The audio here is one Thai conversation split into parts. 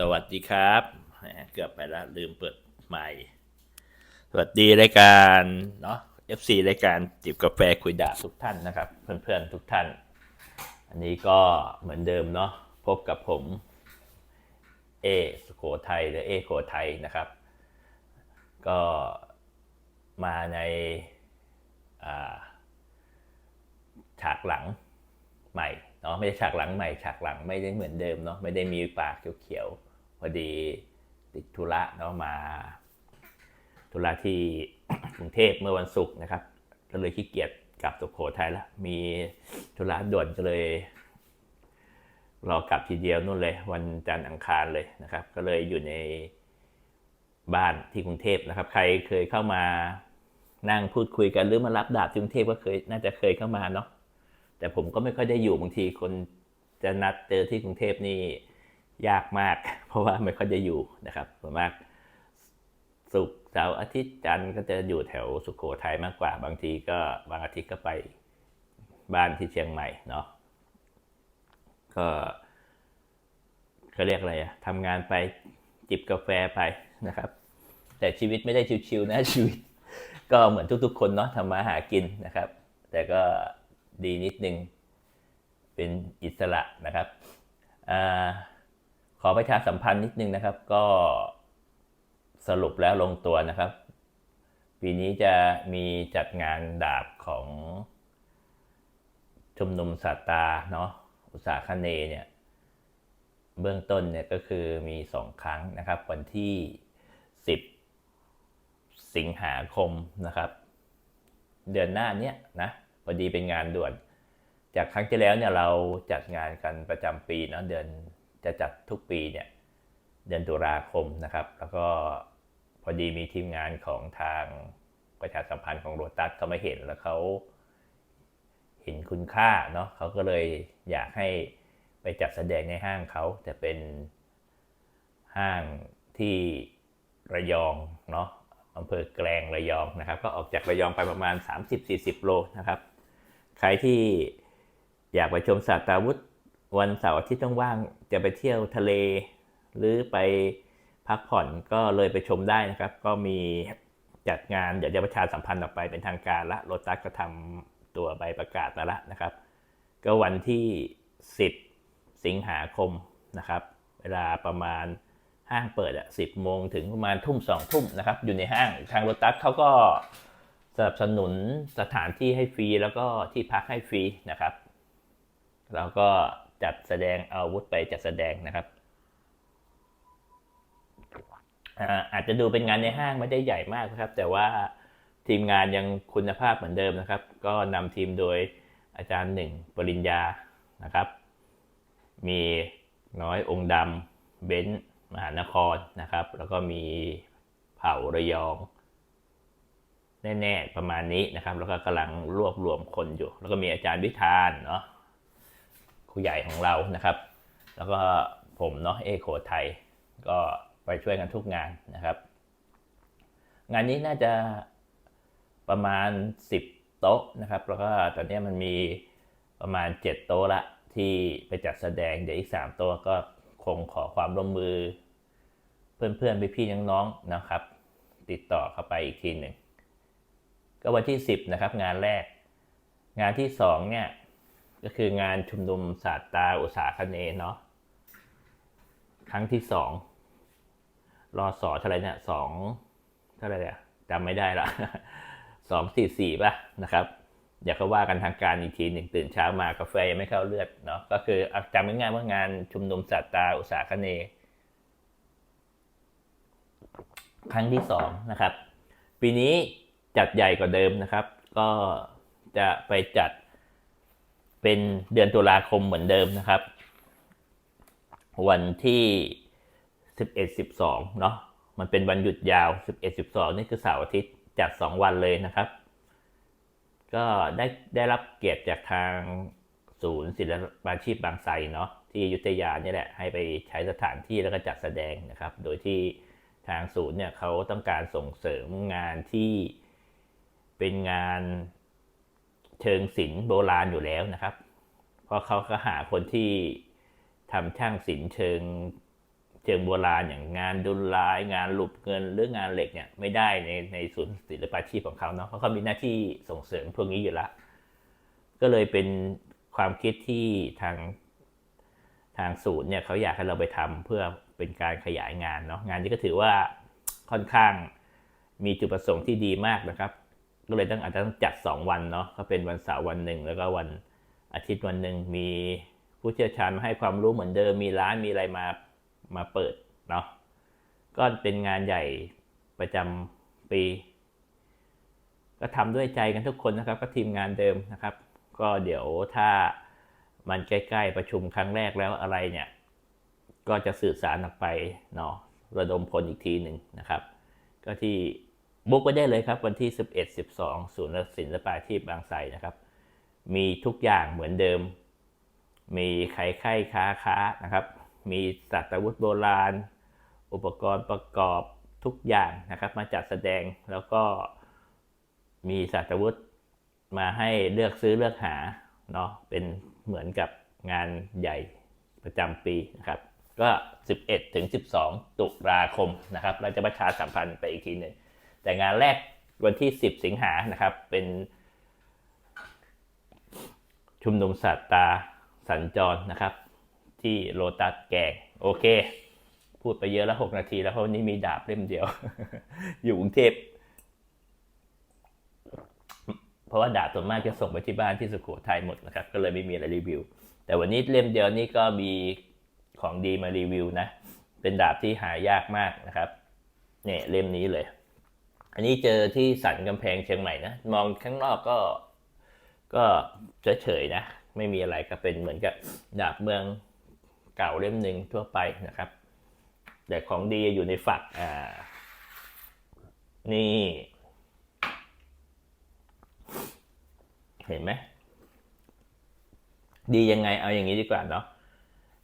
สวัสดีครับเกือบไปแล้วลืมเปิดใหม่ สวัสดีรายการเนาะ FC รายการจิบกาแฟคุยด่าทุกท่านนะครับ เพื่อนๆทุกท่าน อันนี้ก็เหมือนเดิมเนาะพบกับผมเอสุโขทัยหรือเอโขทัยนะครับ ก็มาในาฉากหลังใหม่เนาะไม่ใช่ฉากหลังใหม่ฉากหลังไม่ได้เหมือนเดิมเนาะไม่ได้มีปากเขียวๆ อดีติดธุระเนาะมา ธุระที่กรุงเทพเมื่อวันศุกร์นะครับ ก็เลยขี้เกียจกลับสุโขทัยแล้วมีธุระด่วนก็เลยรอกลับทีเดียวนู่นเลย วันจันทร์อังคารเลยนะครับ ก็เลยอยู่ในบ้านที่กรุงเทพนะครับ ใครเคยเข้ามานั่งพูดคุยกันหรือมารับดาบที่กรุงเทพก็เคยน่าจะเคยเข้ามาเนาะแต่ผมก็ไม่ค่อยได้อยู่บางทีคนจะนัดเจอที่กรุงเทพนี่ ยากมาก เพราะว่าไม่ค่อยจะอยู่นะครับส่วนมากศุกเสาร์อาทิตย์จันทร์ก็จะอยู่แถวสุโขทัยมากกว่า บางทีก็บางอาทิตย์ก็ไปบ้านที่เชียงใหม่เนาะก็เขาเรียกอะไรอะทำงานไปจิบกาแฟไปนะครับ แต่ชีวิตไม่ได้ชิวๆนะชีวิต ก็เหมือนทุกๆ คนเนาะทำมาหากินนะครับ แต่ก็ดีนิดนึงเป็นอิสระนะครับอ่า อประชาสัมพันธ์นิดนึงนะครับ ก็สรุปแล้วลงตัวนะครับ ปีนี้จะมีจัดงานดาบของชุมนุมสัตตาเนาะอุตสาคเนเนี่ยเบื้องต้นเนี่ยก็คือมีสองครั้งนะครับ วันที่ 10 สิงหาคมนะครับ เดือนหน้าเนี้ยนะพอดีเป็นงานด่วน จากครั้งที่แล้วเนี่ยเราจัดงานกันประจำปีเนาะเดือน จะจัดทุกปีเนี่ยเดือนตุลาคมนะครับ แล้วก็พอดีมีทีมงานของทางประชาสัมพันธ์ของโรตัสเขาไมาเห็นแล้วเขาเห็นคุณค่าเนาะเขาก็เลยอยากให้ไปจัดแสดงในห้างเขาแต่เป็นห้างที่ระยองเนาะอำเภอแกลงระยองนะครับ ก็ออกจากระยองไปประมาณ 30-40 โลนะครับ ใครที่อยากไปชมสัตว์ตาวุธ วันเสาร์ที่ต้องว่างจะไปเที่ยวทะเล หรือไปพักผ่อนก็เลยไปชมได้นะครับ ก็มีจัดงานเดี๋ยวจะประชาสัมพันธ์ออกไปเป็นทางการละโรตัสก็ทำตัวใบประกาศมาล้วนะครับ ก็วันที่ 10 สิงหาคมนะครับ เวลาประมาณห้างเปิดอะ10โมงถึงประมาณทุ่มสองทุ่มนะครับ อยู่ในห้างทางโรตัสเขาก็สนับสนุนสถานที่ให้ฟรีแล้วก็ที่พักให้ฟรีนะครับ แล้วก็ จัดแสดงเอาอาวุธไปจัดแสดงนะครับอ่าอาจจะดูเป็นงานในห้างไม่ได้ใหญ่มากนะครับ แต่ว่าทีมงานยังคุณภาพเหมือนเดิมนะครับ ก็นำทีมโดยอาจารย์หนึ่งปริญญานะครับ มีน้อยองค์ดำเบนซ์มหานครนะครับ แล้วก็มีเผ่าระยอง แน่ ๆ ประมาณนี้นะครับ แล้วก็กำลังรวบรวมคนอยู่ แล้วก็มีอาจารย์วิธานเนาะ ครูใหญ่ของเรานะครับ แล้วก็ผมเนาะเอโคไทย ก็ไปช่วยกันทุกงานนะครับ งานนี้น่าจะประมาณ 10 โต๊ะนะครับ แล้วก็ตอนนี้มันมีประมาณ 7 โต๊ะละที่ไปจัดแสดงเดี๋ยวอีก 3 โต๊ะก็คงขอความร่วมมือ เพื่อนๆพี่ๆน้องๆนะครับ ติดต่อเข้าไปอีกทีหนึ่งก็วันที่ 10 นะครับ งานแรก งานที่ 2 เนี่ย ก็คืองานชุมนุมศาสตราอุตสาคเนเนาะครั้งที่2รอสอเท่าไหรเนี่ยสองเท่าไหรเนี่ยจำไม่ได้ละสองสี่สี่ป่ะนะครับอย่าเขาว่ากันทางการอีกทีหนึ่งตื่นเช้ามากาแฟยังไม่เข้าเลือดเนาะก็คือจำง่ายๆว่างานชุมนุมสัตตาอุตสาคเนครั้งที่สองนะครับ ปีนี้จัดใหญ่กว่าเดิมนะครับ ก็จะไปจัด เป็นเดือนตุลาคมเหมือนเดิมนะครับ วันที่สิบเอ็ดสิบสองเนาะมันเป็นวันหยุดยาวสิบเอ็ดสิบสองนี่คือเสาร์อาทิตย์จัด2วันเลยนะครับ ก็ได้ได้รับเกียรติจากทางศูนย์ศิลปาชีพบางไทรเนาะที่อยุธยานี่แหละให้ไปใช้สถานที่แล้วก็จัดแสดงนะครับ โดยที่ทางศูนย์เนี่ยเขาต้องการส่งเสริมงานที่เป็นงาน เชิงศิลป์โบราณอยู่แล้วนะครับ เพราะเขาก็หาคนที่ทำช่างศิลป์เชิงเชิงโบราณอย่างงานดุลลาย งานหลุบเงินหรืองานเหล็กเนี่ยไม่ได้ในในศูนย์ศิลปาชีพของเขาเนาะเพราะเขามีหน้าที่ส่งเสริมพวกนี้อยู่แล้วก็เลยเป็นความคิดที่ทางทางศูนย์เนี่ยเขาอยากให้เราไปทำเพื่อเป็นการขยายงานเนาะงานนี้ก็ถือว่าค่อนข้างมีจุดประสงค์ที่ดีมากนะครับ ก็เลยต้องอาจจะต้องจัด 2 วันเนาะก็เป็นวันเสาร์วันหนึ่งแล้วก็วันอาทิตย์วันหนึ่งมีผู้เชี่ยวชาญมาให้ความรู้เหมือนเดิมมีร้านมีอะไรมามาเปิดเนาะก็เป็นงานใหญ่ประจำปี ก็ทำด้วยใจกันทุกคนนะครับ ก็ทีมงานเดิมนะครับ ก็เดี๋ยวถ้ามันใกล้ๆประชุมครั้งแรกแล้วอะไรเนี่ย ก็จะสื่อสารออกไปเนาะระดมพลอีกทีหนึ่งนะครับ ก็ที่ บุ๊กไว้ได้เลยครับ วันที่ 11 12 ศูนย์ศิลปาชีพบางไทรนะครับ มีทุกอย่างเหมือนเดิม มีไข่ไข่ค้าค้านะครับ มีสัตวุธโบราณ อุปกรณ์ประกอบทุกอย่างนะครับ มาจัดแสดงแล้วก็มีสัตวุธมาให้เลือกซื้อเลือกหาเนาะเป็นเหมือนกับงานใหญ่ประจำปีนะครับ ก็ 11 ถึง 12 ตุลาคมนะครับ เราจะประชาสัมพันธ์ไปอีกทีหนึ่ง แต่งานแรกวันที่ 10 สิงหานะครับ เป็น ชุมนุมสัตตาสัญจรนะครับ ที่โลตัสแกงโอเค พูดไปเยอะแล้ว 6 นาทีแล้วเพราะวันนี้มีดาบเล่มเดียว อยู่กรุงเทพเพราะว่าดาบส่วนมากจะส่งไปที่บ้านที่สุโขทัยหมดนะครับ ก็เลยไม่มีอะไรรีวิว แต่วันนี้เล่มเดียวนี่ก็มีของดีมารีวิวนะ เป็นดาบที่หายากมากนะครับ เนี่ยเล่มนี้เลย อันนี้เจอที่สันกำแพงเชียงใหม่นะ มองข้างนอกก็ ก็เฉยๆนะ ไม่มีอะไรก็เป็นเหมือนกับดาบเมืองเก่าเล่มหนึ่งทั่วไปนะครับ แต่ของดีอยู่ในฝักอ่า นี่ เห็นไหมดียังไงเอาอย่างนี้ดีกว่าเนาะ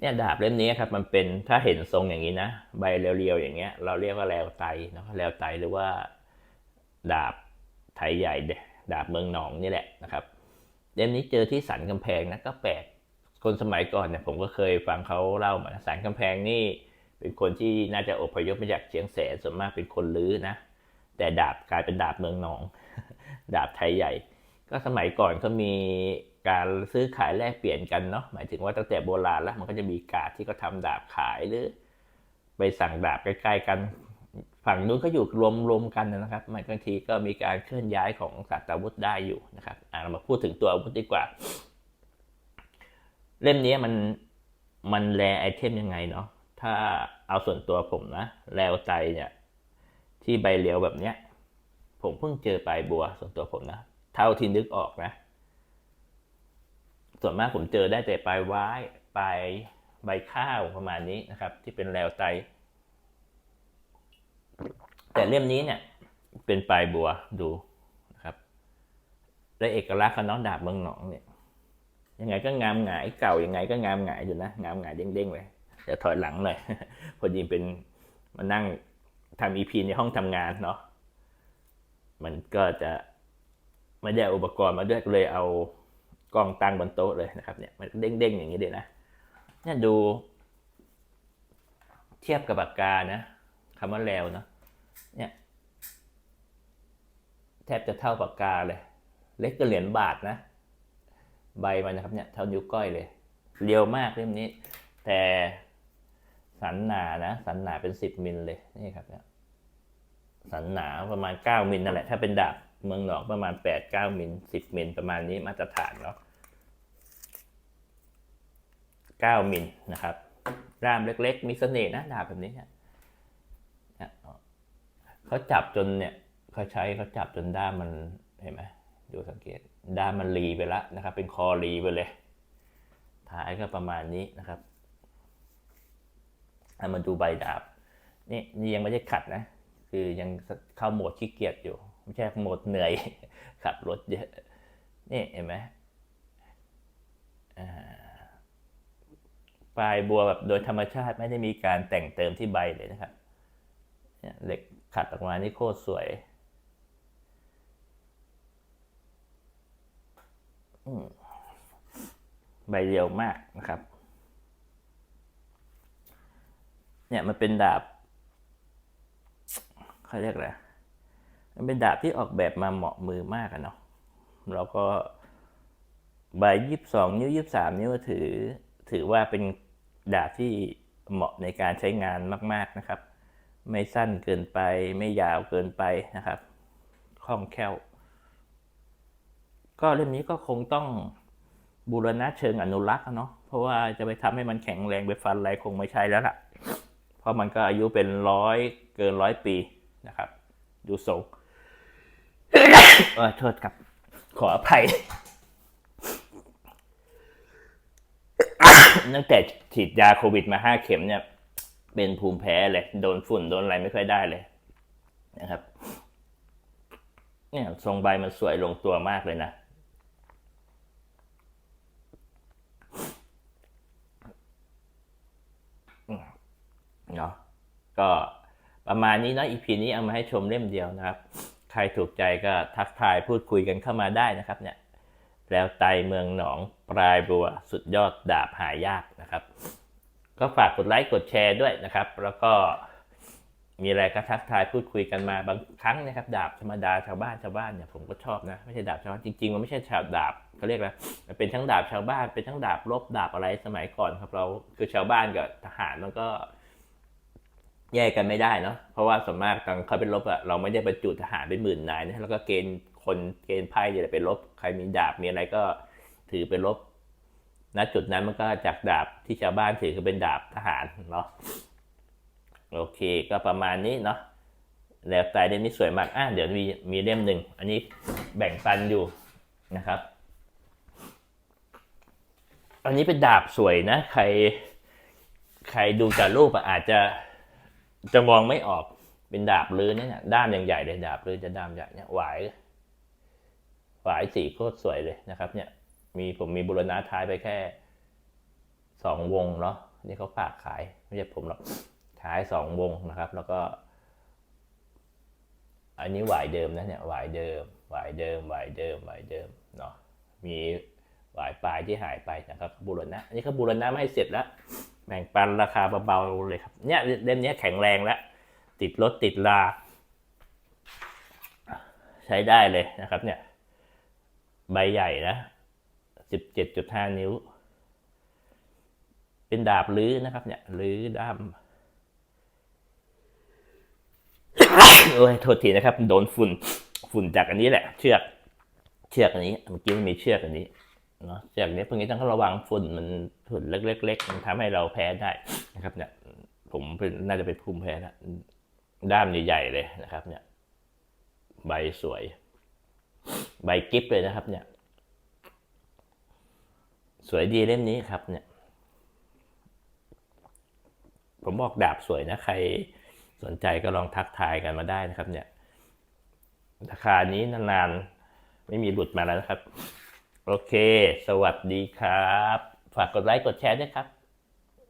เนี่ยดาบเล่มนี้ครับมันเป็นถ้าเห็นทรงอย่างนี้นะ ใบเรียวๆอย่างเงี้ย เราเรียกว่าแลวไตเนาะแลวไตหรือว่า ดาบไทยใหญ่ดาบเมืองหนองนี่แหละนะครับเล่มนี้เจอที่สันกำแพงนะก็แปลกคนสมัยก่อนเนี่ยผมก็เคยฟังเขาเล่ามาสันกำแพงนี่เป็นคนที่น่าจะอพยพมาจากเชียงแสนส่วนมากเป็นคนลื้อนะ แต่ดาบกลายเป็นดาบเมืองหนอง ดาบไทยใหญ่ ก็สมัยก่อนก็มีการซื้อขายแลกเปลี่ยนกันเนาะหมายถึงว่าตั้งแต่โบราณแล้วมันก็จะมีการที่เขาทาดาบขายหรือ ไปสั่งดาบใกล้ ๆ กัน ฝั่งนู้นก็อยู่รวมๆกันนะครับ มันบางทีก็มีการเคลื่อนย้ายของสัตว์อาวุธได้อยู่นะครับเรามาพูดถึงตัวอาวุธดีกว่า เล่มนี้มันมันแลไอเทมยังไงเนาะถ้าเอาส่วนตัวผมนะแลวใจเนี่ย ที่ใบเลียวแบบเนี้ย ผมเพิ่งเจอปลายบัวส่วนตัวผมนะเท่าที่นึกออกนะ ส่วนมากผมเจอได้แต่ปลายว้ายปลายใบข้าวประมาณนี้นะครับ ที่เป็นแลวไต แต่เล่มนี้เนี่ยเป็นปลายบัวดูนะครับ และเอกลักษณ์ของน้องดาบเมืองหนองเนี่ยยังไงก็งามหงายเก่ายังไงก็งามหงายอยู่นะงามหงายเด้งๆเลยเดี๋ยวถอยหลังหน่อยพอดีเป็นมานั่งทำอีพีในห้องทำงานเนาะมันก็จะไม่ได้อาอุปกรณ์มาด้วยเลยเอากล้องตั้งบนโต๊ะเลยนะครับเนี่ยมันเด้งๆอย่างนี้เลยนะเนี่ยดูเทียบกับปากกานะคำว่าแล้วเนาะ เนี่ยแทบจะเท่าปากกาเลย เล็กก็เหรียญบาทนะ ใบมันนะครับเนี่ยเท่านิ้วก้อยเลย เรียวมากเล่มนี้ แต่สันหนานะ สันหนาเป็นสิบมิลเลยนี่ครับเนี่ยสันหนาประมาณเก้ามิลนั่นแหละ ถ้าเป็นดาบเมืองหนอกประมาณแปดเก้ามิลสิบมิลประมาณนี้มาตรฐานเนาะเก้ามิลนะครับด้ามเล็กๆ มีเสน่ห์นะดาบแบบนี้เนี่ย เขาจับจนเนี่ยเขาใช้เขาจับจนด้ามมันเห็นไหมดูสังเกตด้ามมันรีไปแล้วนะครับ เป็นคอรีไปเลยท้ายก็ประมาณนี้นะครับเอามาดูใบดาบนี่นี่ยังไม่ได้ขัดนะ คือยังเข้าโหมดขี้เกียจอยู่ไม่ใช่โหมดเหนื่อยขับรถเยอะนี่เห็นไหมปลายบัวแบบโดยธรรมชาติไม่ได้มีการแต่งเติมที่ใบเลยนะครับเหล็ก ขัดออกมานี่โคตรสวยใบเดียวมากนะครับ เนี่ยมันเป็นดาบเขาเรียกอะไรมันเป็นดาบที่ออกแบบมาเหมาะมือมากอะเนาะแล้วก็ใบยี่สิบสองนิ้วยี่สิบสามนิ้วถือ ถือว่าเป็นดาบที่เหมาะในการใช้งานมาก ๆนะครับ ไม่สั้นเกินไป ไม่ยาวเกินไปนะครับคล่องแคล่ว ก็เล่มนี้ก็คงต้องบูรณะเชิงอนุรักษ์เนาะเพราะว่าจะไปทำให้มันแข็งแรงไปฟันอะไรคงไม่ใช่แล้วล่ะ เพราะมันก็อายุเป็นร้อยเกินร้อยปีนะครับ ดูทรงเออโทษครับ ขออภัยตั้งแต่ฉีดยาโควิดมาห้าเข็มเนี่ย เป็นภูมิแพ้เลย โดนฝุ่นโดนอะไรไม่ค่อยได้เลยนะครับ เนี่ยทรงใบมันสวยลงตัวมากเลยนะ เนาะก็ประมาณนี้เนาะ EP นี้เอามาให้ชมเล่มเดียวนะครับ ใครถูกใจก็ทักทายพูดคุยกันเข้ามาได้นะครับ เนี่ย แล้วไตเมืองหนองปลายบัวสุดยอดดาบหายากนะครับ ก็ฝากกดไลค์กดแชร์ด้วยนะครับ แล้วก็มีอะไรก็ทักทายพูดคุยกันมาบางครั้งนะครับ ดาบธรรมดาชาวบ้านชาวบ้านเนี่ยผมก็ชอบนะไม่ใช่ดาบชาวบ้านจริงๆมันไม่ใช่ชาวดาบเขาเรียกอะไรมันเป็นทั้งดาบชาวบ้านเป็นทั้งดาบลบดาบอะไรสมัยก่อนครับ เราคือชาวบ้านกับทหารมันก็ แยกกันไม่ได้เนาะเพราะว่าส่วนมากตอนเขาเป็นรบอะเราไม่ได้บรรจุทหารเป็นหมื่นนายนะแล้วก็เกณฑ์คนเกณฑ์ไพ่เนี่ยไปรบใครมีดาบมีอะไรก็ถือไปรบ ณจุดนั้นมันก็จากดาบที่ชาวบ้านถือคือเป็นดาบทหารเนาะโอเคก็ประมาณนี้เนาะแล้วตายเล่มนี้สวยมากอะเดี๋ยวมีมีเล่มหนึ่งอันนี้แบ่งปันอยู่นะครับ อันนี้เป็นดาบสวยนะ ใคร ใครดูจากรูปอาจจะจะมองไม่ออกเป็นดาบลื้อเนี่ยด้ามอย่างใหญ่เลยดาบลื้อจะด้ามใหญ่เนี่ยหวายหวายสีโคตรสวยเลยนะครับ เนี่ย มีผมมีบุรณะท้ายไปแค่สองวงเนาะนี่เขาฝากขายไม่ใช่ผมหรอกท้ายสองวงนะครับ แล้วก็ อันนี้หวายเดิมนะเนี่ยหวายเดิมหวายเดิมหวายเดิมหวายเดิมเนาะมีหวายปลายที่หายไปนะครับบุรณะอันนี้เขาบุรณะไม่ให้เสร็จแล้วแบ่งปันราคาเบาๆเลยครับเนี่ยเล่มนี้แข็งแรงแล้วติดรถติดลา ใช้ได้เลยนะครับเนี่ย ใบใหญ่นะ สิบเจ็ดจุดห้านิ้ว เป็นดาบลื้อนะครับ เนี่ยลื้อด้ามโอ้ยโทษทีนะครับ โดนฝุ่น ฝุ่นจากอันนี้แหละ เชือก เชือกอันนี้ เมื่อกี้มันมีเชือกอันนี้เนาะจากนี้พวกนี้ต้องระวังฝุ่นมันฝุ่นเล็กๆมันทำให้เราแพ้ได้นะครับ เนี่ย ผมเป็นน่าจะเป็นภูมิแพ้นะด้ามใหญ่ๆเลยนะครับ เนี่ย ใบสวย ใบกิฟเลยนะครับ เนี่ย สวยดีเล่มนี้ครับเนี่ย ผมบอกดาบสวยนะใครสนใจก็ลองทักทายกันมาได้นะครับ เนี่ย ราคานี้นานๆ ไม่มีหลุดมาแล้วนะครับ โอเค สวัสดีครับ ฝากกดไลค์กดแชร์ด้วยครับ